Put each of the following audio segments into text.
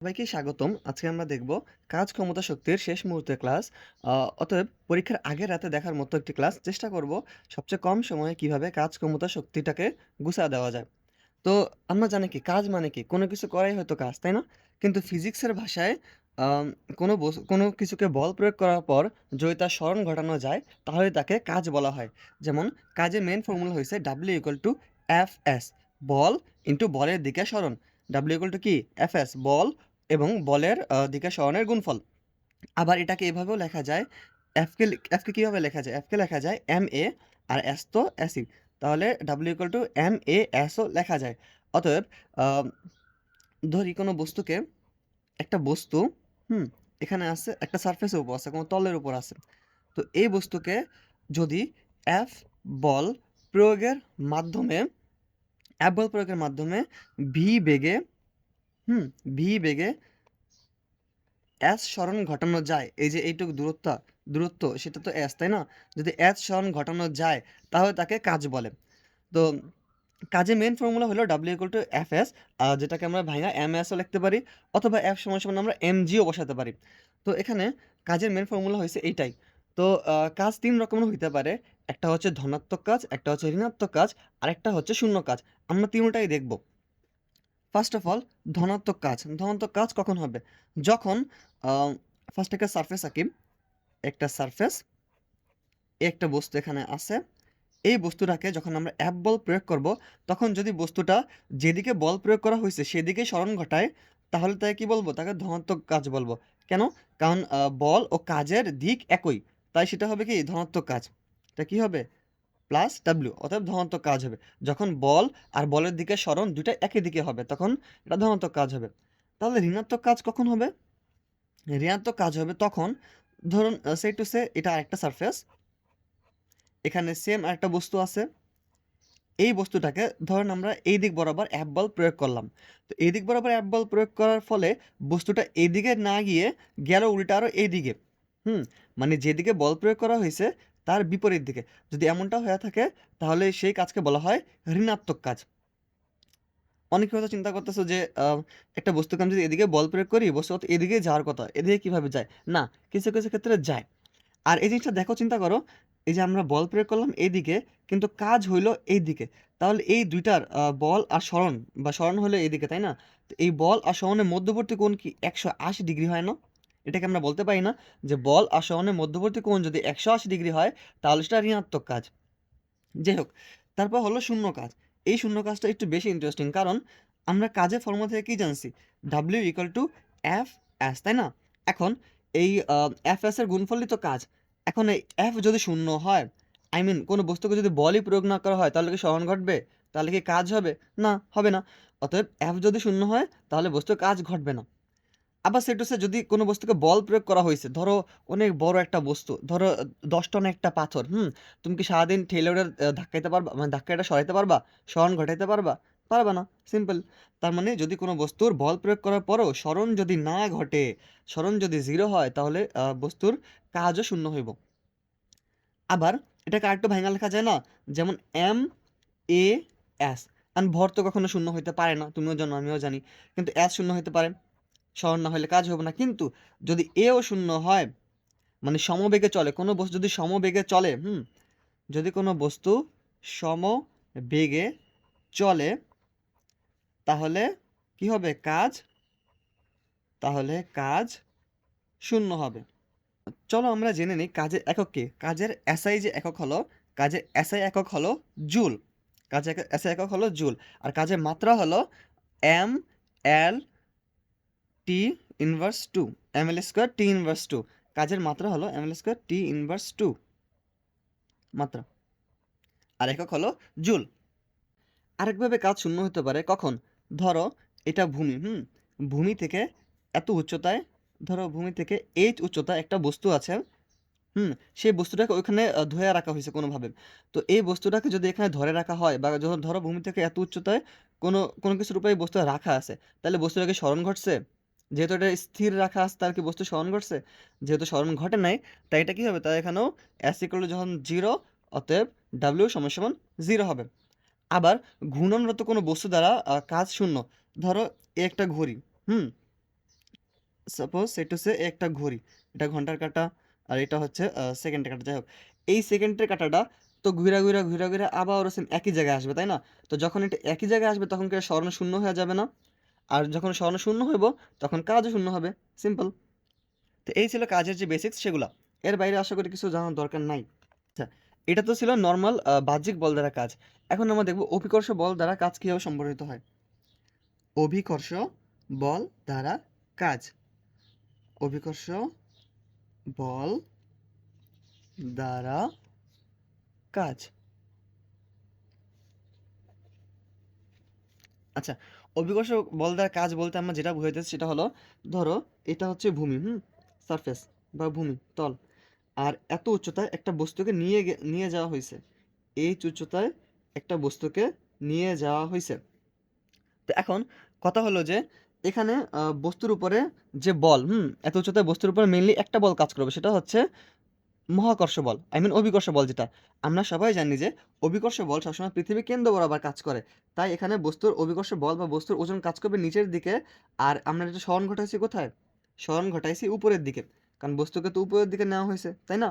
সবাইকে স্বাগতম। আজকে আমরা দেখব কাজ ক্ষমতা শক্তির শেষ মুহূর্তের ক্লাস। অতএব পরীক্ষার আগের রাতে দেখার মতো একটি ক্লাস। চেষ্টা করব সবচেয়ে কম সময়ে কীভাবে কাজ ক্ষমতা শক্তিটাকে গুছায়া দেওয়া যায়। তো আমরা জানি কি কাজ মানে কি? কোনো কিছু করাই হয়তো কাজ, তাই না? কিন্তু ফিজিক্সের ভাষায় কোনো কোনো কিছুকে বল প্রয়োগ করার পর যদি তার স্মরণ ঘটানো যায় তাহলে তাকে কাজ বলা হয়। যেমন কাজের মেন ফর্মুলা হয়েছে W equal to F S ball into বলের দিকে সরণ। টু = কি? এফ এস বল এবং বলের দিকে সরণের গুণফল। আবার এটাকে এভাবেও লেখা যায় এফকে কে লি F লেখা যায়? F কে লেখা যায় এম এ আর s তো sই। তাহলে W equal to M A ও লেখা যায়। অতএব ধরি কোনো বস্তুকে একটা বস্তু, হুম? এখানে আছে একটা সারফেসের উপর আছে, কোনো তলের উপর আছে। তো এই বস্তুকে যদি এফ বল প্রয়োগের মাধ্যমে F বল প্রয়োগের মাধ্যমে ভি বেগে, হুম? ভি বেগে s সরণ ঘটানো যায়। এই যে এইটুকু দূরত্ব দূরত্ব সেটা তো s তাই না? যদি s সরণ ঘটানো যায় তাহলে তাকে কাজ বলে। তো কাজের মেন ফর্মুলা হলো W = Fs আ যেটাকে আমরা ভাইঙা এম এসও লিখতে পারি অথবা F সমান, সমান আমরা mg ও বসাতে পারি। তো এখানে কাজের মেন ফর্মুলা হয়েছে এইটাই। তো কাজ তিন রকমের হইতে পারে। একটা হচ্ছে ধনাত্মক কাজ, একটা হচ্ছে ঋণাত্মক কাজ, আর একটা হচ্ছে শূন্য কাজ। আমরা ৩ টাই দেখব। ফার্স্ট অফ অল ধনাত্মক কাজ। ধনাত্মক কাজ কখন হবে? যখন ফার্স্ট একটা সারফেস আঁকি। একটা সারফেস। একটা বস্তু এখানে আছে। এই বস্তুটাকে যখন আমরা অ্যাপ বল প্রয়োগ করব, তখন যদি বস্তুটা যেদিকে বল প্রয়োগ করা হয়েছে সেদিকেই স্মরণ ঘটায়, তাহলে তাকে কি বলব তাকে ধনাত্মক কাজ বলব কেন? কারণ বল ও কাজের দিক একই। তাই সেটা হবে কি? ধনাত্মক কাজ। এটা কি হবে? প্লাস W, অতএব ধনাত্মক কাজ হবে। যখন বল আর বলের দিকে সরণ ২ টা একই দিকে হবে, তখন এটা ধনাত্মক কাজ হবে। তাহলে ঋণাত্মক কাজ কখন হবে? ঋণাত্মক কাজ হবে তখন, ধরুন সে টু সে এটা আরেকটা সারফেস। এখানে সেম আরেকটা বস্তু আছে। এই বস্তুটাকে ধরেন আমরা এই দিক বরাবর অ্যাপ বল প্রয়োগ করলাম। তো এই দিক বরাবর অ্যাপ বল প্রয়োগ করার ফলে বস্তুটা এদিকে না গিয়ে গেল উল্টা আরও এইদিকে। হুম? মানে যেদিকে বল প্রয়োগ করা হইছে তার বিপরীত দিকে। যদি এমনটা হয়ে থাকে তাহলে সেই কাজকে বলা হয় ঋণাত্মক কাজ। অনেকে হয়তো চিন্তা করতেছো যে একটা বস্তুকে আমি যদি এদিকে বল প্রয়োগ করি বস্তুটা তো এদিকেই যাওয়ার কথা। এদিকে কীভাবে যায়? না, কিছু, কিছু ক্ষেত্রে যায়। আর এই জিনিসটা দেখো চিন্তা করো, এই যে আমরা বল প্রয়োগ করলাম এইদিকে কিন্তু কাজ হইল এইদিকে। তাহলে এই দুইটার বল আর স্মরণ বা স্মরণ হলো এইদিকে, তাই না? তো এই বল আর স্মরণের মধ্যবর্তী কোণ কি ১৮০ ডিগ্রি হয় না? এটাকে আমরা বলতে পারি না যে বল আর মধ্যবর্তী কোণ যদি ১৮০ ডিগ্রি হয় তাহলে সেটা ঋণাত্মক কাজ। যাই হোক, তারপর হলো শূন্য কাজ। এই শূন্য কাজটা একটু বেশি ইন্টারেস্টিং কারণ আমরা কাজের ফর্মুলা থেকে কী জানছি? W equal to F = Fs তাই না? এখন এই এফ Fs এর তো কাজ। এখন এই F যদি শূন্য হয়, আই মিন কোনো বস্তুকে যদি বলই প্রয়োগ না করা হয় তাহলে কি সরণ ঘটবে? তাহলে কি কাজ হবে? না, হবে না। অতএব এফ যদি শূন্য হয় তাহলে বস্তুর কাজ ঘটবে না। আবার সে সে যদি কোনো বস্তুকে বল প্রয়োগ করা হয়েছে ধরো অনেক বড় একটা বস্তু, ধরো ১০ টনের একটা পাথর, হুম? তুমি কি সারাদিন ঠেলে ওটা ধাক্কাইতে পারবা? মানে ধাক্কায় সরাইতে পারবা? সরণ ঘটাইতে পারবা? পারবা না, সিম্পল। তার মানে যদি কোনো বস্তুর বল প্রয়োগ করার পরও সরণ যদি না ঘটে, সরণ যদি জিরো হয় তাহলে বস্তুর কাজও শূন্য হইব। আবার এটাকে আরেকটু ভাঙা লেখা যায় না? যেমন MAS এখন ভর তো কখনো শূন্য হইতে পারে না। তুমিও জানো, আমিও জানি। কিন্তু S শূন্য হইতে পারে। সরণ না হইলে কাজ হবে না। কিন্তু যদি এও শূন্য হয়, মানে সমবেগে চলে, কোনো বস্তু যদি সমবেগে চলে, হুম? যদি কোনো বস্তু সমবেগে চলে তাহলে কি হবে? কাজ তাহলে কাজ শূন্য হবে। চলো আমরা জেনে নিই কাজের একক কি? কাজের SI যে একক হলো, কাজের SI একক হলো জুল। কাজের একক SI একক হলো জুল। আর কাজের মাত্রা হলো mL T inverse 2 mL² T inverse two কাজের মাত্রা হলো mL² টি ইনভার্স টু মাত্রা। আর একক হলো জুল। আরেকভাবে কাজ শূন্য হতে পারে কখন? ধরো এটা ভূমি, হুম? ভূমি থেকে এত উচ্চতায় ধরো ভূমি থেকে h উচ্চতায় একটা বস্তু আছে, হুম? সেই বস্তুটাকে ওইখানে আ ধইরা রাখা হয়েছে কোনোভাবে। তো এই বস্তুটাকে যদি এখানে ধরে রাখা হয় বা ধরো ভূমি থেকে এত উচ্চতায় কোনো, কোনো কিছুর উপরে এই বস্তুটা রাখা আছে, তাহলে বস্তুটাকে স্মরণ ঘটছে? যেহেতু এটা স্থির রাখা আছে তার কি বস্তু স্মরণ ঘটছে? যেহেতু স্মরণ ঘটে নাই তাই এটা কি হবে? তাই এখানেও S = যখন জিরো অতএব ডাব্লিউ সমান, সমান 0 হবে। আবার ঘূর্ণনরত কোনো বস্তু দ্বারা কাজ শূন্য। ধরো একটা ঘড়ি, হুম? সাপোজ সেটা হচ্ছে একটা ঘড়ি এটা ঘণ্টার কাঁটা আর এটা হচ্ছে সেকেন্ডের কাটা যাই হোক এই সেকেন্ডের কাটাটা তো ঘুরা ঘুরা ঘুরা ঘুরা আবার সেম একই জায়গায় আসবে তাই না তো যখন এটা একই জায়গায় আসবে তখন কি আর স্বর্ণ শূন্য হয়ে যাবে না আর যখন স্বর্ণ শূন্য হইব, তখন কাজও শূন্য হবে। সিম্পল তো এই ছিল কাজের যে বেসিক্স সেগুলো। এর বাইরে আশা করি কিছু জানার দরকার নাই। আচ্ছা এটা তো ছিল নর্মাল বাহ্যিক বল দ্বারা কাজ। এখন আমরা দেখব অভিকর্ষ বল দ্বারা কাজ কীভাবে সম্পর্কিত হয়। অভিকর্ষ বল দ্বারা কাজ। অভিকর্ষ বল দ্বারা কাজ। আচ্ছা অভিকর্ষ বল দ্বারা কাজ বলতে আমরা যেটা বুঝাইতেছি সেটা হলো, ধরো এটা হচ্ছে ভূমি, হুম? সারফেস বা ভূমি, তল। আর এত উচ্চতায় একটা বস্তুকে নিয়ে নিয়ে যাওয়া হয়েছে এই উচ্চতায় একটা বস্তুকে নিয়ে যাওয়া হয়েছে তো এখন কথা হলো যে, এখানে বস্তুর উপরে যে বল, হুম? এত উচ্চতায় বস্তুর উপরে মেনলি একটা বল কাজ করবে, সেটা হচ্ছে মহাকর্ষ বল আই মিন অভিকর্ষ বল যেটা। আমরা সবাই জানি যে অভিকর্ষ বল সবসময় পৃথিবীর কেন্দ্র বরাবর কাজ করে। তাই এখানে বস্তুর অভিকর্ষ বল বা বস্তুর ওজন কাজ করবে নিচের দিকে আর আমরা এটা স্মরণ ঘটাইছি কোথায়? স্মরণ ঘটাইছি উপরের দিকে। কারণ বস্তুকে তো উপরের দিকে নেওয়া হয়েছে, তাই না?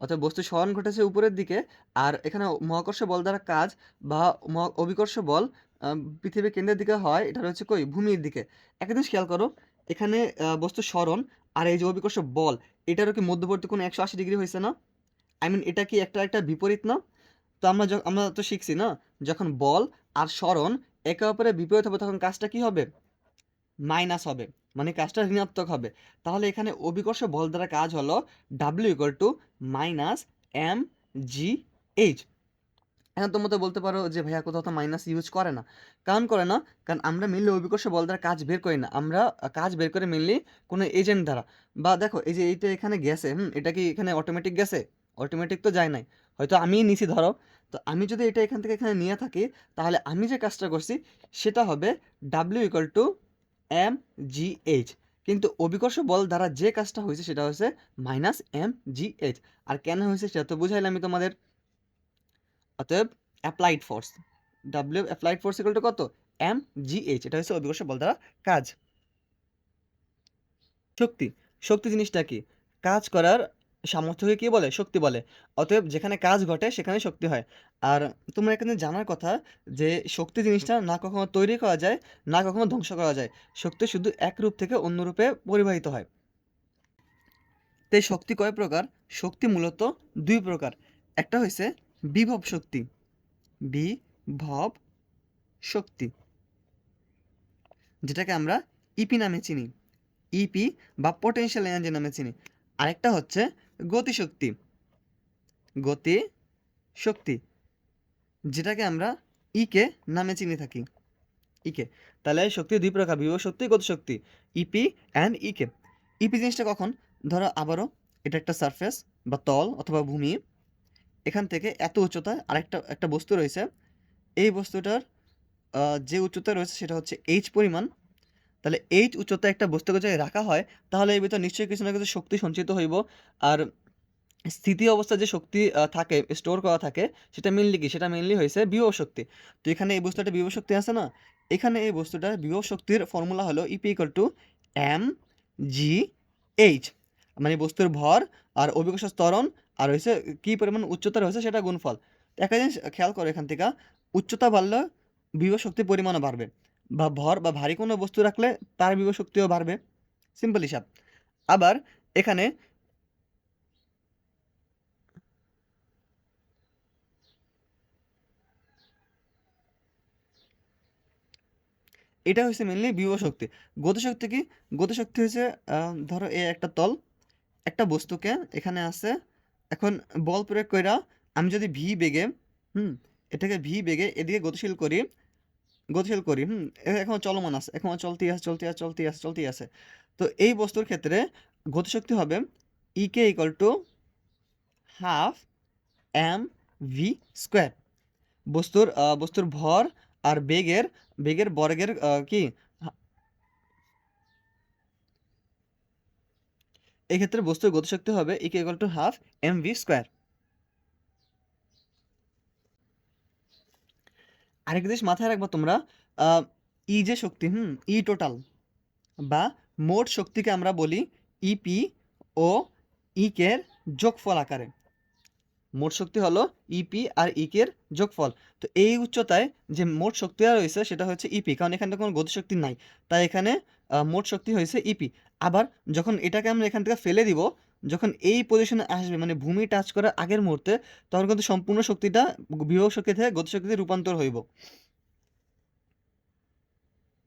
অর্থাৎ বস্তু স্মরণ ঘটেছে উপরের দিকে আর এখানে মহাকর্ষ বল দ্বারা কাজ বা অভিকর্ষ বল পৃথিবীর কেন্দ্রের দিকে হয়, এটা হচ্ছে কই? ভূমির দিকে। একটা জিনিস খেয়াল করো এখানে বস্তু স্মরণ আর এই যে অভিকর্ষ বল, এটারও কি মধ্যবর্তী কোনো একশো আশি ডিগ্রি হয়েছে না? আই মিন এটা কি একটা একটা বিপরীত না? তো আমরা আমরা তো শিখছি না, যখন বল আর স্মরণ একে অপরে বিপরীত হবে, তখন কাজটা কি হবে? মাইনাস হবে মানে কাজটা ঋণাত্মক হবে। তাহলে এখানে অভিকর্ষ বল দ্বারা কাজ হলো W equal to minus M G H এখন তোমরা তো বলতে পারো যে, ভাইয়া কোথাও তো মাইনাস ইউজ করে না। কারণ করে না, কারণ আমরা মেনলি অভিকর্ষ বল দ্বারা কাজ বের করি না। আমরা কাজ বের করে মেনলি কোনো এজেন্ট দ্বারা। বা দেখো, এই যে এইটা এখানে গেছে, হুম, এটা কি এখানে অটোমেটিক গেছে? অটোমেটিক তো যায় নাই। হয়তো আমিই নিছি, ধরো। তো আমি যদি এটা এখান থেকে এখানে নিয়ে থাকি, তাহলে আমি যে কাজটা করছি, সেটা হবে W equal to M G H কিন্তু অভিকর্ষ বল দ্বারা যে কাজটা হয়েছে, সেটা হচ্ছে মাইনাস এম জি এইচ আর কেন হয়েছে, সেটা তো বুঝাইলাম আমি তোমাদের। অতএব applied force W applied force equal to কত? এম জি এইচ এটা হচ্ছে অভিকর্ষ বল দ্বারা কাজ। শক্তি শক্তি জিনিসটা কি? কাজ করার সামর্থ্যকে কি বলে? শক্তি বলে। অতএব যেখানে কাজ ঘটে, সেখানে শক্তি হয়। আর তোমরা এখানে জানার কথা যে শক্তি জিনিসটা না কখনো তৈরি করা যায়, না কখনো ধ্বংস করা যায়। শক্তি শুধু এক রূপ থেকে অন্য রূপে পরিবাহিত হয়। তাই শক্তি কয় প্রকার? শক্তি মূলত দুই প্রকার। একটা হয়েছে বিভব শক্তি। বিভব শক্তি। যেটাকে আমরা ইপি নামে চিনি। ইপি বা পটেনশিয়াল এনার্জি নামে চিনি। আরেকটা হচ্ছে গতিশক্তি। গতি শক্তি যেটাকে আমরা ইকে নামে চিনি থাকি। ইকে তাহলে শক্তি দুই প্রকার, বিভব শক্তি, গতিশক্তি। ইপি অ্যান্ড ইকে ইপি জিনিসটা কখন? ধরো আবারও এটা একটা সারফেস বা তল অথবা ভূমি। এখান থেকে এত উচ্চতায় আরেকটা, একটা বস্তু রয়েছে। এই বস্তুটার যে উচ্চতা রয়েছে সেটা হচ্ছে এইচ পরিমাণ। তাহলে এইচ উচ্চতায় একটা বস্তুকে যদি রাখা হয়, তাহলে এর ভিতর নিশ্চয়ই কিছু না কিছু শক্তি সঞ্চিত হইব। আর স্থিতি অবস্থায় যে শক্তি থাকে স্টোর করা থাকে, সেটা মেনলি কি? সেটা মেনলি হয়েছে বিভব শক্তি। তো এখানে এই বস্তুটা বিভব শক্তি আছে না? এখানে এই বস্তুটার বিভব শক্তির ফর্মুলা হলো EP equal to M G H মানে বস্তুর ভর আর অভিকর্ষ ত্বরণ আর হয়েছে কী পরিমাণ উচ্চতা রয়েছে সেটা গুণফল। একটা জিনিস খেয়াল করো এখান থেকে, উচ্চতা বাড়লে বিভব শক্তির পরিমাণও বাড়বে। বা ভর বা ভারী কোনো বস্তু রাখলে তার বিভব শক্তিও বাড়বে। সিম্পল হিসাব। আবার এখানে এটা হচ্ছে মেনলি বিভব শক্তি গতিশক্তি কি? গতিশক্তি হচ্ছে ধরো এ একটা তল, একটা বস্তুকে এখানে আছে এখন বল প্রয়োগ কইরা আমি যদি ভি বেগে, হুম, এটাকে ভি বেগে এদিকে গতিশীল করি গতিশীল করি, হুম এখন চলমান আছে, এখন চলতেই আছে, চলতে আছে চলতেই আছে চলতেই আছে। তো এই বস্তুর ক্ষেত্রে গতিশক্তি হবে EK equal to half M V square বস্তুর বস্তুর ভর আর বেগের বেগের বর্গের কি? এই ক্ষেত্রে বস্তুর গতিশক্তি হবে EK equal to half M V square আরেক জিনিস মাথায় রাখবা তোমরা ই যে শক্তি, হুম ই টোটাল বা মোট শক্তিকে আমরা বলি ইপি ও ইকের যোগফল আকারে। মোট শক্তি হলো ইপি আর ইকের যোগফল। তো এই উচ্চতায় যে মোট শক্তি রয়েছে সেটা হচ্ছে ইপি কারণ এখানে কোনো গতিশক্তি নাই। তাই এখানে মোট শক্তি হয়েছে ইপি আবার যখন এটাকে আমরা এখান থেকে ফেলে দিব, যখন এই পজিশনে আসবে মানে ভূমি টাচ করার আগের মুহূর্তে, তখন কিন্তু সম্পূর্ণ শক্তিটা বিভব শক্তি থেকে গতিশক্তিতে রূপান্তর হইব।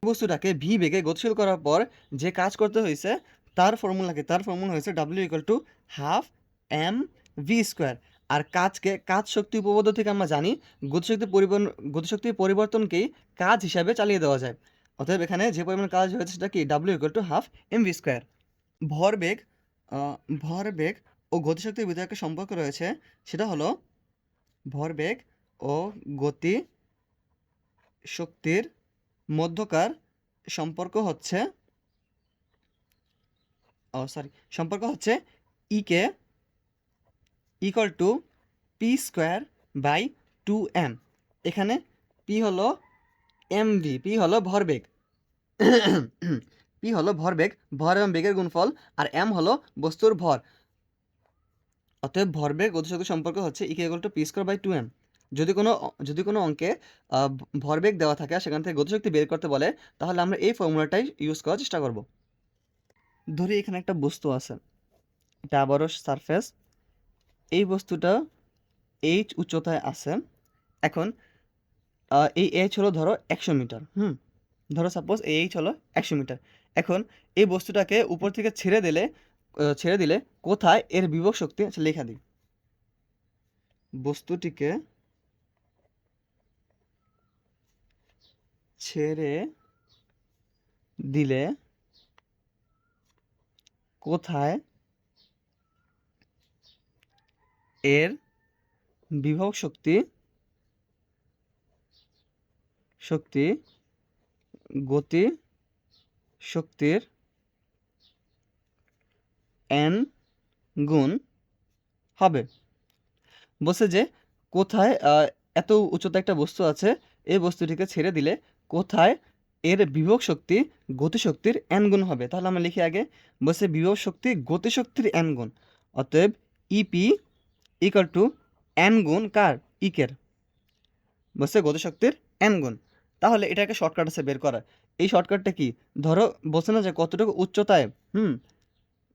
বস্তুটাকে ভি বেগে গতিশীল করার পর যে কাজ করতে হয়েছে, তার ফর্মুলাকে, তার ফর্মুলা হয়েছে W equal to half M V square আর কাজকে, কাজ শক্তি উপপাদ্য থেকে আমরা জানি, গতিশক্তি পরিবর্তন গতিশক্তির পরিবর্তনকেই কাজ হিসাবে চালিয়ে দেওয়া যায়। অতএব এখানে যে পরিমাণ কাজ হয়েছে সেটা কি? W equal to half M V square ভরবেগ ভরবেগ ও গতিশক্তির ভিতরে একটা সম্পর্ক রয়েছে, সেটা হলো ভরবেগ ও গতি শক্তির মধ্যকার সম্পর্ক হচ্ছে, ও সরি সম্পর্ক হচ্ছে EK equal to P square by two M এখানে পি হলো এম ভি পি হলো ভরবেগ। পি হলো ভরবেগ, ভর এবং বেগের গুণফল, আর এম হলো বস্তুর ভর। অতএব ভরবেগ গতিশক্তি সম্পর্ক হচ্ছে E K equal to P square by two M যদি কোনো যদি কোনো অঙ্কে ভরবেগ দেওয়া থাকে আর সেখান থেকে গতিশক্তি বের করতে বলে, তাহলে আমরা এই ফর্মুলাটাই ইউজ করার চেষ্টা করব। ধরি এখানে একটা বস্তু আছে। এটা আবারও সারফেস এই বস্তুটা এইচ উচ্চতায় আছে। এখন এই এইচ হলো ধরো একশো মিটার, হুম? ধরো সাপোজ এই এইচ হলো একশো মিটার। এখন এই বস্তুটাকে উপর থেকে ছেড়ে দিলে ছেড়ে দিলে কোথায় এর বিভব শক্তি লেখা দিই। বস্তুটিকে ছেড়ে দিলে কোথায় এর বিভব শক্তি শক্তি, গতি, শক্তির এন গুণ হবে। বলছে যে, কোথায় এত উচ্চতা একটা বস্তু আছে, এই বস্তুটিকে ছেড়ে দিলে কোথায় এর বিভব শক্তি গতিশক্তির এন গুণ হবে। তাহলে আমরা লিখি আগে, বলছে বিভব শক্তি গতিশক্তির এন গুণ। অতএব ইপি ইকাল টু এন গুণ কার? ইকের বলছে গতিশক্তির এন গুণ। তাহলে এটাকে শর্টকাট আছে বের করা এই শর্টকাটটা কি? ধরো বলছে না যে কতটুকু উচ্চতায়, হুম?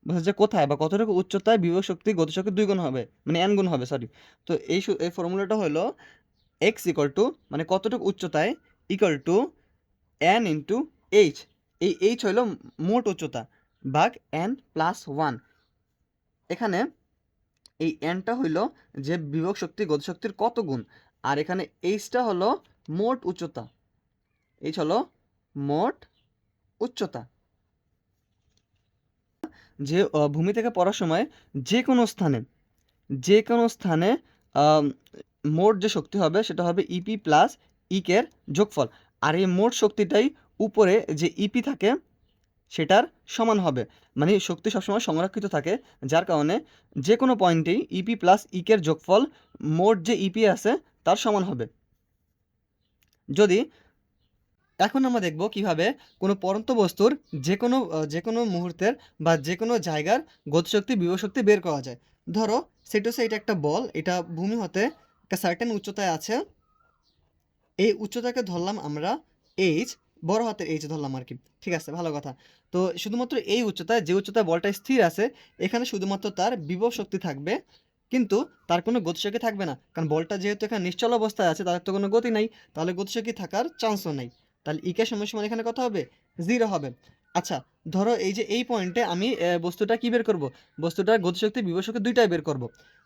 বলছে যে কোথায় বা কতটুকু উচ্চতায় বিভব শক্তি গতিশক্তি দুই গুণ হবে মানে এন গুণ হবে সরি তো এই এই ফর্মুলাটা হলো এক্স ইকুয়াল টু মানে কতটুকু উচ্চতায় equal to N into H এই এইচ হলো মোট উচ্চতা ভাগ এন প্লাস ওয়ান এখানে এই এনটা হইল যে বিভব শক্তি গতিশক্তির কত গুণ, আর এখানে এইচটা হলো মোট উচ্চতা। এইচ হলো মোট উচ্চতা। যে ভূমি থেকে পড়ার সময় যে কোনো স্থানে, যে কোনো স্থানে মোট যে শক্তি হবে সেটা হবে ইপি প্লাস ইকের যোগফল। আর এই মোট শক্তিটাই উপরে যে ইপি থাকে সেটার সমান হবে। মানে শক্তি সবসময় সংরক্ষিত থাকে, যার কারণে যে কোনো পয়েন্টেই ইপি প্লাস ইকের যোগফল মোট যে ইপি আছে তার সমান হবে। যদি এখন আমরা দেখব কীভাবে কোনো পরন্ত বস্তুর যে কোনো যে কোনো মুহূর্তের বা যে কোনো জায়গার গতিশক্তি, বিভবশক্তি বের করা যায়। ধরো সেটা হচ্ছে এটা একটা বল, এটা ভূমি হতে একটা সার্টেন উচ্চতায় আছে। এই উচ্চতাকে ধরলাম আমরা এইচ বড় হাতের এইচ ধরলাম আর কি। ঠিক আছে, ভালো কথা। তো শুধুমাত্র এই উচ্চতায়, যে উচ্চতায় বলটা স্থির আছে, এখানে শুধুমাত্র তার বিভব শক্তি থাকবে, কিন্তু তার কোনো গতিশক্তি থাকবে না। কারণ বলটা যেহেতু এখানে নিশ্চল অবস্থায় আছে, তার তো কোনো গতি নাই। তাহলে গতিশক্তি থাকার চান্সও নেই। তাহলে ইকে সময় সমান এখানে কত হবে? জিরো হবে। আচ্ছা ধরো এই যে এই পয়েন্টে আমি বস্তুটা কি বের করব? বস্তুটার গতিশক্তি বিভবশক্তি দুইটাই বের করব।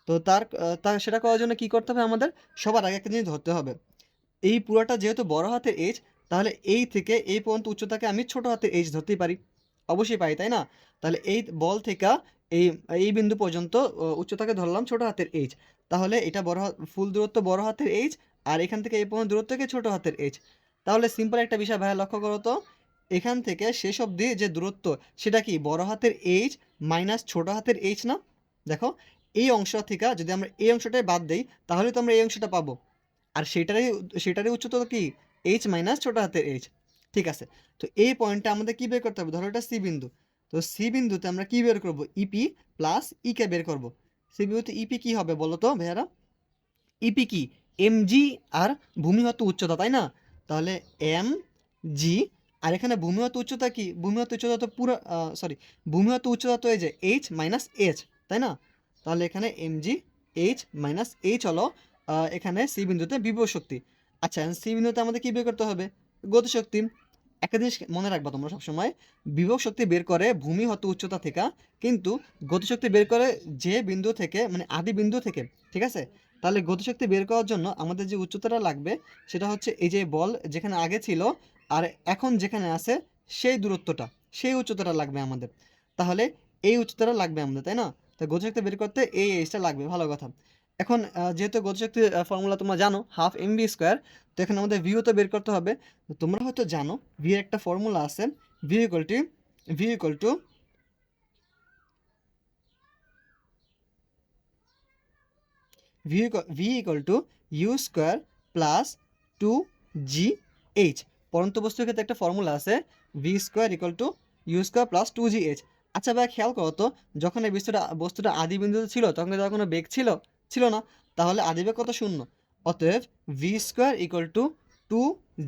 তো তার তার সেটা করার জন্য কি করতে হবে আমাদের? সবার আগে একটা জিনিস ধরতে হবে। এই পুরোটা যেহেতু বড় হাতের এইচ তাহলে এই থেকে এই পর্যন্ত উচ্চতাকে আমি ছোট হাতের এইচ ধরতেই পারি। অবশ্যই পাই তাই না? তাহলে এই বল থেকে এই এই বিন্দু পর্যন্ত উচ্চতাকে ধরলাম ছোট হাতের এইচ তাহলে এটা বড় ফুল দূরত্ব বড় হাতের এইচ আর এখান থেকে এই পর্যন্ত দূরত্বকে ছোট হাতের এইচ তাহলে সিম্পল একটা বিষয় ভাইয়া লক্ষ্য করো তো। এখান থেকে শেষ অবধি যে দূরত্ব, সেটা কি বড় হাতের এইচ মাইনাস ছোট হাতের এইচ না? দেখো, এই অংশ থেকে যদি আমরা এই অংশটাই বাদ দেই, তাহলে তো আমরা এই অংশটা পাবো। আর সেটারই সেটারই উচ্চতা কি? এইচ মাইনাস ছোট হাতের এইচ ঠিক আছে, তো এই পয়েন্টটা আমাদের কী বের করতে হবে? ধরো এটা সি বিন্দু। তো সি বিন্দুতে আমরা কি বের করব? ইপি প্লাস ইকে বের করব। সি বিন্দুতে ইপি কী হবে বলো তো ভাইয়ারা? ইপি কি? এম জি আর ভূমিগত উচ্চতা, তাই না? তাহলে এম জি আর এখানে ভূমিগত উচ্চতা কি? ভূমিগত উচ্চতা তো পুরো সরি ভূমিগত উচ্চতা তো এই যে এইচ মাইনাস এইচ তাই না? তাহলে এখানে M G H minus H হলো এখানে সি বিন্দুতে বিভব শক্তি। আচ্ছা সি বিন্দুতে আমাদের কি বের করতে হবে? গতিশক্তি একটা জিনিস মনে রাখবা তোমরা সবসময়, বিভব শক্তি বের করে ভূমি হতে উচ্চতা থেকে, কিন্তু গতিশক্তি বের করে যে বিন্দু থেকে মানে আদি বিন্দু থেকে, ঠিক আছে? তাহলে গতিশক্তি বের করার জন্য আমাদের যে উচ্চতাটা লাগবে, সেটা হচ্ছে এই যে বল যেখানে আগে ছিল আর এখন যেখানে আছে, সেই দূরত্বটা, সেই উচ্চতাটা লাগবে আমাদের। তাহলে এই উচ্চতাটা লাগবে আমাদের, তাই না? তো গতিশক্তি বের করতে এই এইচটা লাগবে, ভালো কথা। এখন যেহেতু গতিশক্তির ফর্মুলা তোমরা জানো হাফ এম বি স্কোয়ার তো এখানে আমাদের ভিও তো বের করতে হবে। তোমরা হয়তো জানো ভি একটা ফর্মুলা আছে V equal to V equal to V V equal to U square plus two G H পরন্ত বস্তুর ক্ষেত্রে একটা ফর্মুলা আছে V square equal to U square plus two G H আচ্ছা ভাই খেয়াল করো তো, যখন এই বস্তুটা বস্তুটা আদি বিন্দুতে ছিল, তখন কি তার কোনো বেগ ছিল ছিল না। তাহলে আদি বেগ কত? শূন্য। অতএব V square equal to two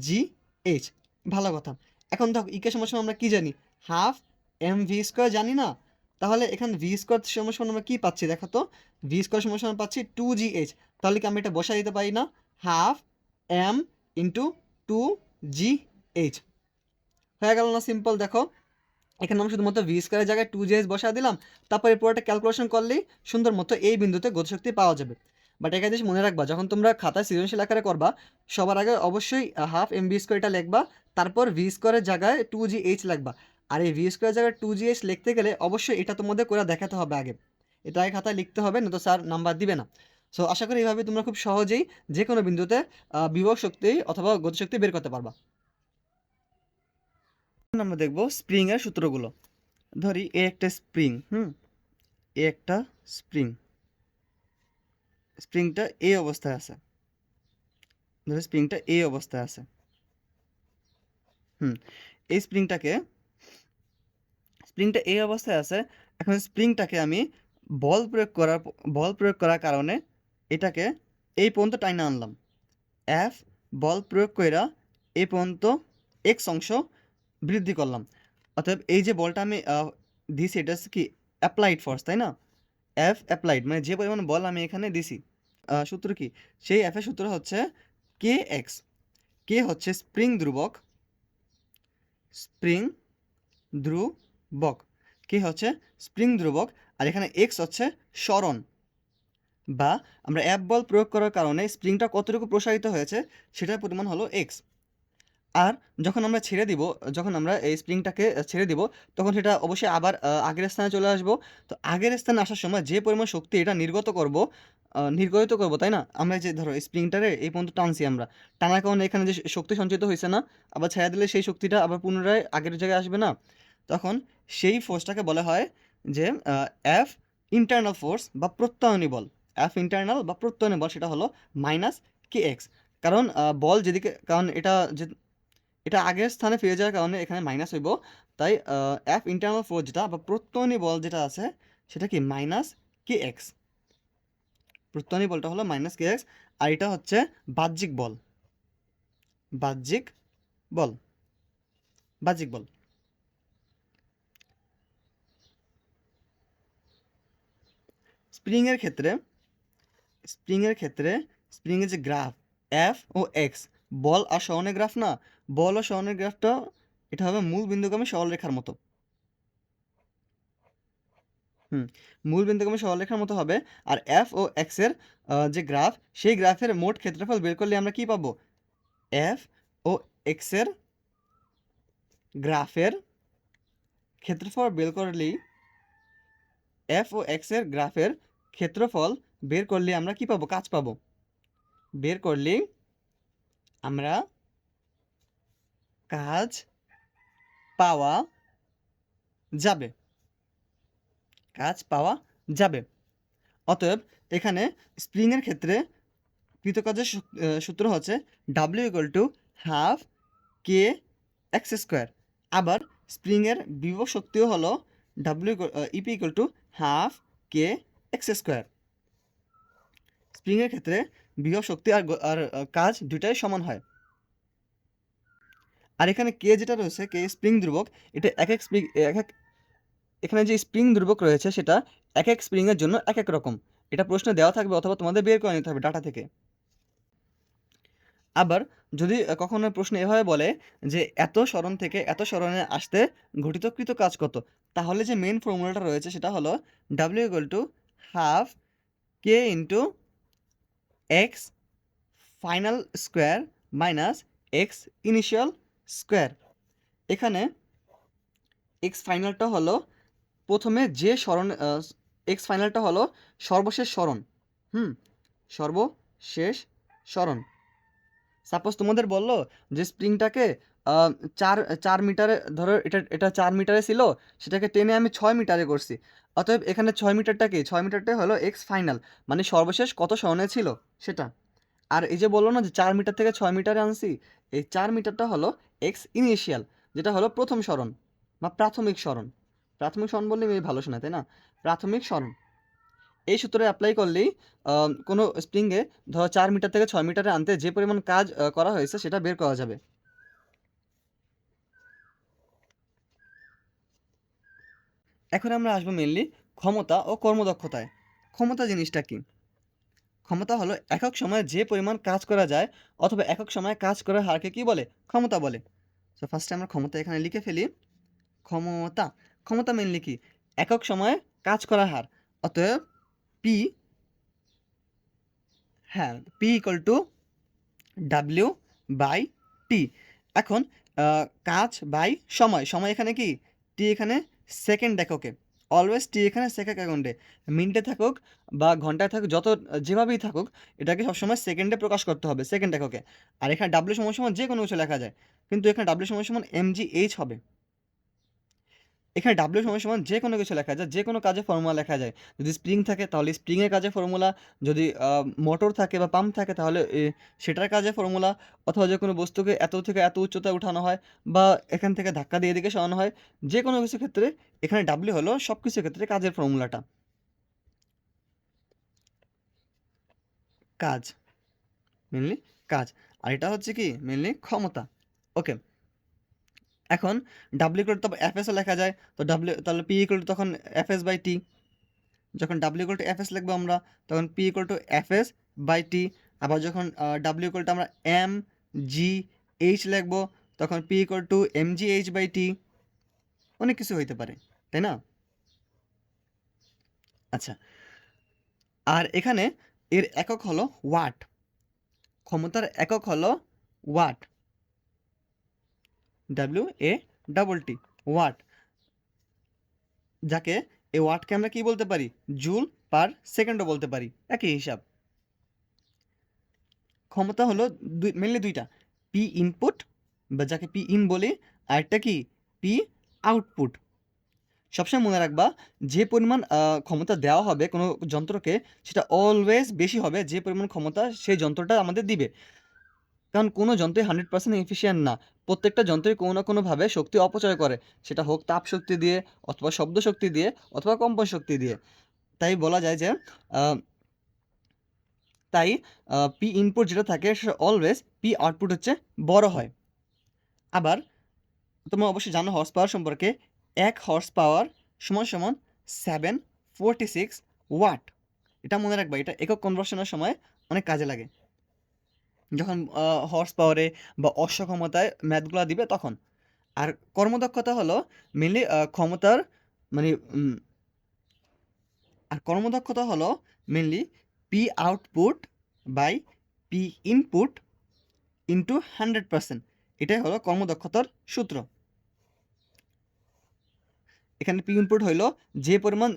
G H ভালো কথা। এখন দেখো ইকে সমস্যা আমরা কি জানি? হাফ এম ভি স্কোয়ার জানি না? তাহলে এখানে ভি স্কোয়ার সমস্যা আমরা কি পাচ্ছি? দেখো তো ভি স্কোয়ার সমস্যা আমরা পাচ্ছি টু জি এইচ তাহলে কি আমি এটা বসা দিতে পারি না? Half M into two G H হয়ে গেল না সিম্পল দেখো। এখানে আমি শুধুমাত্র ভি স্কোয়ারের জায়গায় টু জি এইচ বসা দিলাম। তারপরে পুরোটা ক্যালকুলেশন করলেই সুন্দর মতো এই বিন্দুতে গতিশক্তি পাওয়া যাবে। বাট একটা জিনিস মনে রাখবা, যখন তোমরা খাতায় সৃজনশীল আকারে করবা, সবার আগে অবশ্যই হাফ এম বি স্কোয়ার এটা লিখবা, তারপর ভি স্কোয়ারের জায়গায় টু জি এইচ লিখবা। আর এই ভি স্কোয়ার জায়গায় টু জি লিখতে গেলে অবশ্যই এটা তোমাদের করে দেখাতে হবে আগে। এটা খাতায় লিখতে হবে না তো স্যার নাম্বার দিবে না। সো আশা করি এইভাবে তোমরা খুব সহজেই যে কোনো বিন্দুতে বিভব শক্তি অথবা গতিশক্তি বের করতে পারবা। আমরা দেখব স্প্রিং এর সূত্রগুলো। ধরি এ একটা স্প্রিং হুম? এ একটা স্প্রিং স্প্রিংটা এই অবস্থায় আছে। ধরি স্প্রিংটা এই অবস্থায় আছে। হুম, এই স্প্রিংটাকে স্প্রিংটা এই অবস্থায় আছে, এখন স্প্রিংটাকে আমি বল প্রয়োগ করার বল প্রয়োগ করার কারণে এটাকে এই পর্যন্ত টাইনা আনলাম। এফ বল প্রয়োগ কইরা এই পর্যন্ত এক্স অংশ বৃদ্ধি করলাম। অতএব এই যে বলটা আমি দিছি এটা হচ্ছে কি অ্যাপ্লাইড ফোর্স তাই না? এফ অ্যাপ্লাইড মানে যে পরিমাণ বল আমি এখানে দিছি সূত্র কি? সেই এফ এর সূত্র হচ্ছে কে এক্স কে হচ্ছে স্প্রিং ধ্রুবক। স্প্রিং ধ্রুবক কে হচ্ছে? স্প্রিং ধ্রুবক। আর এখানে এক্স হচ্ছে স্মরণ। বা আমরা অ্যাপ বল প্রয়োগ করার কারণে স্প্রিংটা কতটুকু প্রসারিত হয়েছে সেটার পরিমাণ হলো এক্স আর যখন আমরা ছেড়ে দিব, যখন আমরা এই স্প্রিংটাকে ছেড়ে দিব, তখন সেটা অবশ্যই আবার আগের স্থানে চলে আসব। তো আগের স্থানে আসার সময় যে পরিমাণ শক্তি এটা নির্গত করব নির্গত করব, তাই না? আমরা যে ধরো স্প্রিংটারে এই পর্যন্ত টানছি আমরা। টানার কারণে এখানে যে শক্তি সঞ্চিত হয়েছে না, আবার ছেড়ে দিলে সেই শক্তিটা আবার পুনরায় আগের জায়গায় আসবে না। তখন সেই ফোর্সটাকে বলা হয় যে এফ ইন্টারনাল ফোর্স বা প্রত্যয়নী বল। এফ ইন্টারনাল বা প্রত্যয়নী বল সেটা হলো মাইনাস কে এক্স কারণ বল যেদিকে, কারণ এটা যে, এটা আগের স্থানে ফিরে যাওয়ার কারণে এখানে মাইনাস হইব। তাই এফ ইন্টারনাল ফোর্স যেটা বা প্রত্যয়নী বল যেটা আছে, সেটা কি মাইনাস কে এক্স প্রত্যয়নী বলটা হলো মাইনাস কে এক্স আর এটা হচ্ছে বাহ্যিক বল। বাহ্যিক বল। বাহ্যিক বল। স্প্রিংয়ের ক্ষেত্রে স্প্রিংয়ের ক্ষেত্রে স্প্রিংয়ের যে গ্রাফ এফ ও এক্স বল আর সরণের গ্রাফ না বল ও সরণের গ্রাফটা এটা হবে মূল বিন্দুগামী সরলরেখার মতো। হুম মূল বিন্দুগামী সরলরেখার মতো হবে আর এফ ও এক্সের আহ, যে গ্রাফ সেই গ্রাফের মোট ক্ষেত্রফল বের করলে আমরা কি পাবো? এফ ও এক্সের গ্রাফের ক্ষেত্রফল বের করলেই এফ ও এক্সের গ্রাফের ক্ষেত্রফল বের করলে আমরা কি পাবো? কাজ পাবো। বের করলে আমরা কাজ পাওয়া যাবে। কাজ পাওয়া যাবে। অতএব এখানে স্প্রিংয়ের ক্ষেত্রে কৃতকাজের সূত্র হচ্ছে W equal to half K X square আবার স্প্রিংয়ের বিভব শক্তিও হলো W E P equal to half K X square. স্প্রিংয়ের ক্ষেত্রে বিভব শক্তি আর আর কাজ দুটাই সমান হয়। আর এখানে কে যেটা রয়েছে, কে স্প্রিং ধ্রুবক, এটা এক এক স্প্রিং, এক এক, এখানে যে স্প্রিং ধ্রুবক রয়েছে, সেটা এক এক স্প্রিংয়ের জন্য এক এক রকম। এটা প্রশ্নে দেওয়া থাকবে অথবা তোমাদের বের করে নিতে হবে ডাটা থেকে। আবার যদি কখনো প্রশ্ন এভাবে বলে যে এত স্মরণ থেকে এত স্মরণে আসতে ঘটিতকৃত কাজ কত, তাহলে যে মেন ফর্মুলাটা রয়েছে সেটা হলো W equal to half K into X final square minus X initial square এখানে এক্স ফাইনালটা হলো প্রথমে যে স্মরণ এক্স ফাইনালটা হলো সর্বশেষ স্মরণ। হুম, সর্বশেষ স্মরণ। সাপোজ তোমাদের বলল যে স্প্রিংটাকে চার চার মিটারে, ধরো এটা এটা চার মিটারে ছিল, সেটাকে টেনে আমি ছয় মিটারে করছি। অতএব এখানে ছয় মিটারটা কি? ছয় মিটারটা হলো এক্স ফাইনাল মানে সর্বশেষ কত স্মরণে ছিল? সেটা। আর এই যে বলল না যে চার মিটার থেকে ছয় মিটারে আনছি, এই চার মিটারটা হলো এক্স ইনিশিয়াল, যেটা হলো প্রথম স্মরণ, বা প্রাথমিক স্মরণ। প্রাথমিক স্মরণ বললে আমি ভালো শোনা তাই না? প্রাথমিক স্মরণ। এই সূত্রে অ্যাপ্লাই করলেই কোনো স্প্রিংয়ে ধরো চার মিটার থেকে ছয় মিটারে আনতে যে পরিমাণ কাজ করা হয়েছে, সেটা বের করা যাবে। এখন আমরা আসব মেনলি ক্ষমতা ও কর্মদক্ষতায়। ক্ষমতা জিনিসটা কি? ক্ষমতা হলো একক সময়ে যে পরিমাণ কাজ করা যায় অথবা একক সময়ে কাজ করার হারকে কি বলে? ক্ষমতা বলে। তো ফার্স্টে আমরা ক্ষমতা এখানে লিখে ফেলি। ক্ষমতা। ক্ষমতা মেনলি কি? একক সময়ে কাজ করার হার। অতএব পি হ্যাঁ P equal to W by T এখন কাজ বাই সময়। সময় এখানে কি? টি এখানে সেকেন্ড এককে অলওয়েজ টি এখানে সেকেন্ড অ্যাকাউন্টে মিনিটে থাকুক বা ঘন্টায় থাকুক, যত যেভাবেই থাকুক, এটাকে সবসময় সেকেন্ডে প্রকাশ করতে হবে। সেকেন্ড এককে আর এখানে ডাব্লিউ সময় সমান যে কোনো কিছু লেখা যায়। কিন্তু এখানে ডাব্লিউ সময় সমান এম জি এইচ হবে। এখানে ডাব্লিউ সময় সমান যে কোনো কিছু লেখা যায় যে কোনো কাজে ফর্মুলা লেখা যায়। যদি স্প্রিং থাকে, তাহলে স্প্রিংয়ের কাজে ফর্মুলা যদি মোটর থাকে বা পাম্প থাকে, তাহলে সেটার কাজে ফর্মুলা অথবা যে কোনো বস্তুকে এত থেকে এত উচ্চতায় উঠানো হয় বা এখান থেকে ধাক্কা দিয়ে এদিকে সরানো হয় যে কোনো কিছু ক্ষেত্রে এখানে ডাব্লিউ হলো সব কিছুর ক্ষেত্রে কাজের ফর্মুলাটা কাজ মেনলি কাজ। আর এটা হচ্ছে কি? মেনলি ক্ষমতা। ওকে এখন ডাব্লিউ ইকুয়াল তো এফ এসও লেখা যায়, তো ডাব্লিউ তাহলে পি ইকুয়াল টু তখন এফ এস বাই টি যখন W equal to F S লিখব আমরা, তখন P equal to F S by T আবার যখন ডাব্লিউ ইকুয়াল টু আমরা এম জি এইচ লিখব, তখন P equal to M G H by T অনেক কিছু হইতে পারে, তাই না? আচ্ছা আর এখানে এর একক হলো ওয়াট ক্ষমতার একক হলো watt W A double T watt যাকে এই ওয়াটকে আমরা কি বলতে পারি? জুল পার সেকেন্ডও বলতে পারি, একই হিসাব। ক্ষমতা হলো দুই মেনলি দুইটা। পি ইনপুট বা যাকে পি ইন বলি আরেকটা কি? পি আউটপুট সবসময় মনে রাখবা, যে পরিমাণ ক্ষমতা দেওয়া হবে কোনো যন্ত্রকে, সেটা অলওয়েজ বেশি হবে, যে পরিমাণ ক্ষমতা সেই যন্ত্রটা আমাদের দিবে। কারণ কোনো যন্ত্রই হান্ড্রেড পার্সেন্ট এফিসিয়েন্ট না। প্রত্যেকটা যন্ত্রই কোনো না কোনোভাবে শক্তি অপচয় করে। সেটা হোক তাপ শক্তি দিয়ে, অথবা শব্দ শক্তি দিয়ে, অথবা কম্পন শক্তি দিয়ে। তাই বলা যায় যে তাই পি ইনপুট যেটা থাকে সেটা অলওয়েজ পি আউটপুট হচ্ছে বড় হয়। আবার তোমরা অবশ্যই জানো হর্স পাওয়ার সম্পর্কে। এক হর্স পাওয়ার সমান সমান সেভেন ফোরটি সিক্স ওয়াট এটা মনে রাখবা, এটা একক কনভার্সনের সময় অনেক কাজে লাগে। যখন হর্স পাওয়ারে বা অশ্ব ক্ষমতায় ম্যাথগুলো দিবে তখন। আর কর্মদক্ষতা হলো মেনলি ক্ষমতার মানে আর কর্মদক্ষতা হলো mainly P output by P input into hundred percent এটাই হলো কর্মদক্ষতার সূত্র। এখানে পি ইনপুট হইল যে পরিমাণ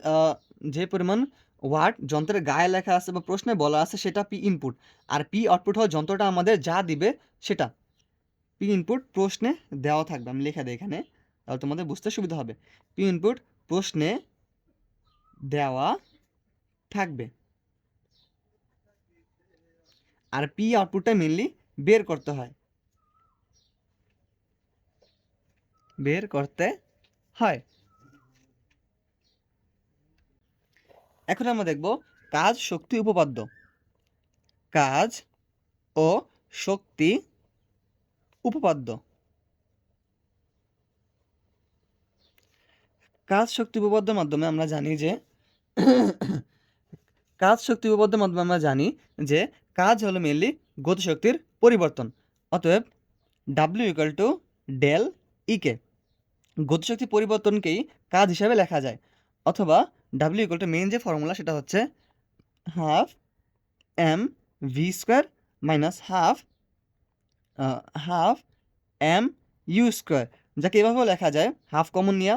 যে পরিমাণ ওয়ার্ড, যন্ত্রের গায়ে লেখা আছে বা প্রশ্নে বলা আছে, সেটা পি ইনপুট আর পি আউটপুট হওয়া যন্ত্রটা আমাদের যা দিবে সেটা। পি ইনপুট প্রশ্নে দেওয়া থাকবে, আমি লেখা দিই এখানে, তাহলে তোমাদের বুঝতে সুবিধা হবে। পি ইনপুট প্রশ্নে দেওয়া থাকবে। আর পি আউটপুটটা মেনলি বের করতে হয়। বের করতে হয়। এখন আমরা দেখব কাজ, শক্তি, উপপাদ্য। কাজ ও শক্তি, উপপাদ্য। কাজ, শক্তি, উপপাদ্যের মাধ্যমে আমরা জানি যে কাজ, শক্তি, উপপাদ্যের মাধ্যমে আমরা জানি যে কাজ হলো মেনলি গতিশক্তির পরিবর্তন। অতএব W equal to del E গতিশক্তি পরিবর্তনকেই কাজ হিসাবে লেখা যায়। অথবা ডাব্লিউ ইকাল টু মেন যে ফর্মুলা সেটা হচ্ছে half M V square minus half half M U square যাকে এভাবেও লেখা যায় হাফ কমন নেওয়া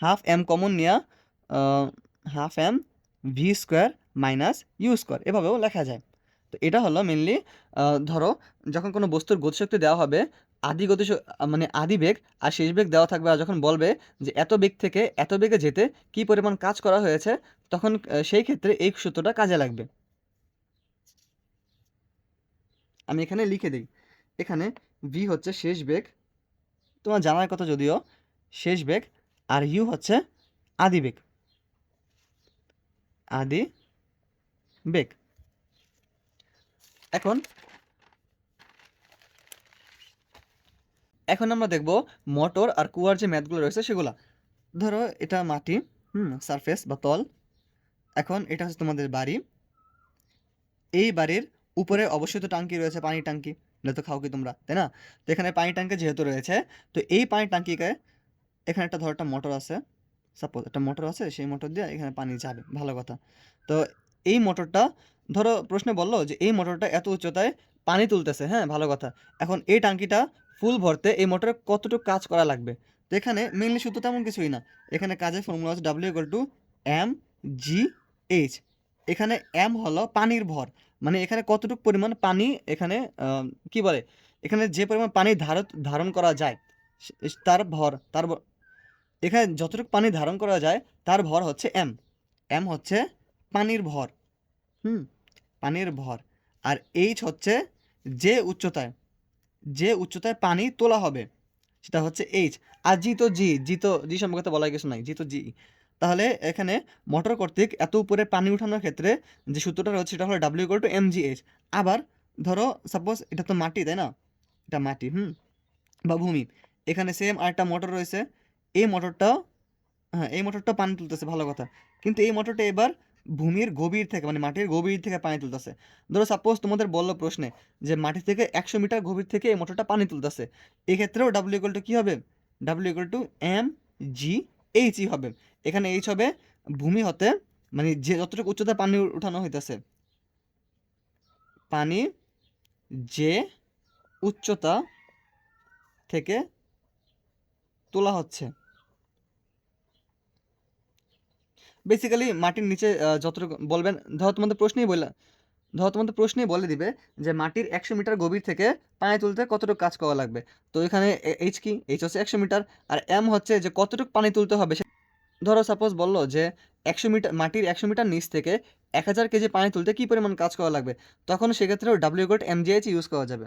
হাফ এম কমন নেওয়া half M V square minus U square এভাবেও লেখা যায়। তো এটা হলো মেনলি ধরো, যখন কোনো বস্তুর গতিশক্তি দেওয়া হবে আদি গতি মানে আদি বেগ আর শেষ বেগ দেওয়া থাকবে। আর যখন বলবে যে এত বেগ থেকে এত বেগে যেতে কি পরিমাণ কাজ করা হয়েছে, তখন সেই ক্ষেত্রে এই সূত্রটা কাজে লাগবে। আমি এখানে লিখে দিই। এখানে ভি হচ্ছে শেষ বেগ। তোমার জানার কথা যদিও, শেষ বেগ আর ইউ হচ্ছে আদি বেগ। আদি বেগ। এখন এখন আমরা দেখব মোটর আর কুয়ার যে ম্যাথগুলো রয়েছে সেগুলা। ধরো এটা মাটি, হুম সারফেস বা তল। এখন এটা হচ্ছে তোমাদের বাড়ি। এই বাড়ির উপরে অবশ্যই তো টাঙ্কি রয়েছে, পানির টাঙ্কি তো খাও কি তোমরা, তাই না? তো এখানে পানির ট্যাঙ্কি যেহেতু রয়েছে, তো এই পানির ট্যাঙ্কিকে এখানে একটা ধরো একটা মোটর আছে। সাপোজ একটা মোটর আছে, সেই মোটর দিয়ে এখানে পানি যাবে, ভালো কথা। তো এই মোটরটা, ধরো প্রশ্নে বলল যে এই মোটরটা এত উচ্চতায় পানি তুলতেছে হ্যাঁ ভালো কথা। এখন এই টাঙ্কিটা ফুল ভরতে এই মোটরে কতটুকু কাজ করা লাগবে? তো এখানে মেনলি সূত্র তেমন কিছুই না। এখানে কাজের ফর্মুলা হচ্ছে W equal to M G H এখানে এম হলো পানির ভর। মানে এখানে কতটুকু পরিমাণ পানি এখানে কি বলে? এখানে যে পরিমাণ পানি ধারণ ধারণ করা যায় তার ভর, তার এখানে যতটুকু পানি ধারণ করা যায়, তার ভর হচ্ছে এম এম হচ্ছে পানির ভর। হুম, পানির ভর। আর এইচ হচ্ছে যে উচ্চতায়। যে উচ্চতায় পানি তোলা হবে, সেটা হচ্ছে এইচ আর জি তো জি জি তো জি সম্পর্কে তো বলার কিছু নাই জি তো জি তাহলে এখানে মোটর কর্তৃক এত উপরে পানি উঠানোর ক্ষেত্রে যে সূত্রটা রয়েছে সেটা হলো W equal to M G H আবার ধরো সাপোজ এটা তো মাটি, তাই না? এটা মাটি, হুম? বা ভূমি। এখানে সেম আরেকটা মোটর রয়েছে। এই মোটরটাও হ্যাঁ এই মোটরটা পানি তুলতেছে, ভালো কথা। কিন্তু এই মোটরটা এবার ভূমির গভীর থেকে মানে মাটির গভীর থেকে পানি তুলতেছে। ধরো সাপোজ তোমাদের বলল প্রশ্নে যে মাটি থেকে একশো মিটার গভীর থেকে এই মোটরটা পানি তুলতেছে। এক্ষেত্রেও ডাব্লিউ ইকুয়াল টু কী হবে? W equal to M G H ই হবে। এখানে এইচ হবে ভূমি হতে মানে যে যতটুকু উচ্চতায় পানি উঠানো হইতেছে, পানি যে উচ্চতা থেকে তোলা হচ্ছে। বেসিক্যালি মাটির নিচে যতটুকু বলবেন, ধরো তোমাদের প্রশ্নেই বললা, ধরো তোমাদের প্রশ্নেই বলে দিবে যে মাটির একশো মিটার গভীর থেকে পানি তুলতে কতটুকু কাজ করা লাগবে। তো এখানে এইচ কি? এইচ হচ্ছে একশো মিটার, আর এম হচ্ছে যে কতটুকু পানি তুলতে হবে সে- ধরো সাপোজ বলল যে একশো মিটার, মাটির একশো মিটার নিচ থেকে এক হাজার কেজি পানি তুলতে কী পরিমাণ কাজ করা লাগবে? তখন সেক্ষেত্রেও ডাব্লিউ কোড এমজিএইচ ইউজ করা যাবে।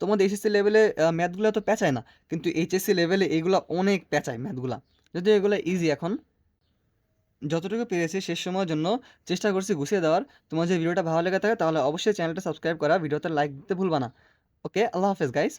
তোমাদের এইচএসসি লেভেলে ম্যাথগুলো তো পেঁচায় না, কিন্তু এইচএসসি লেভেলে এইগুলো অনেক পেঁচায় ম্যাথগুলো যদিও এগুলো ইজি এখন যতটুকু পেরেছি শেষ সময়ের জন্য চেষ্টা করছি গুছিয়ে দেওয়ার। তোমার যদি ভিডিওটা ভালো লেগে থাকে, তাহলে অবশ্যই চ্যানেলটা সাবস্ক্রাইব করা, ভিডিওতে লাইক দিতে ভুলবা না। ওকে আল্লাহ হাফেজ গাইস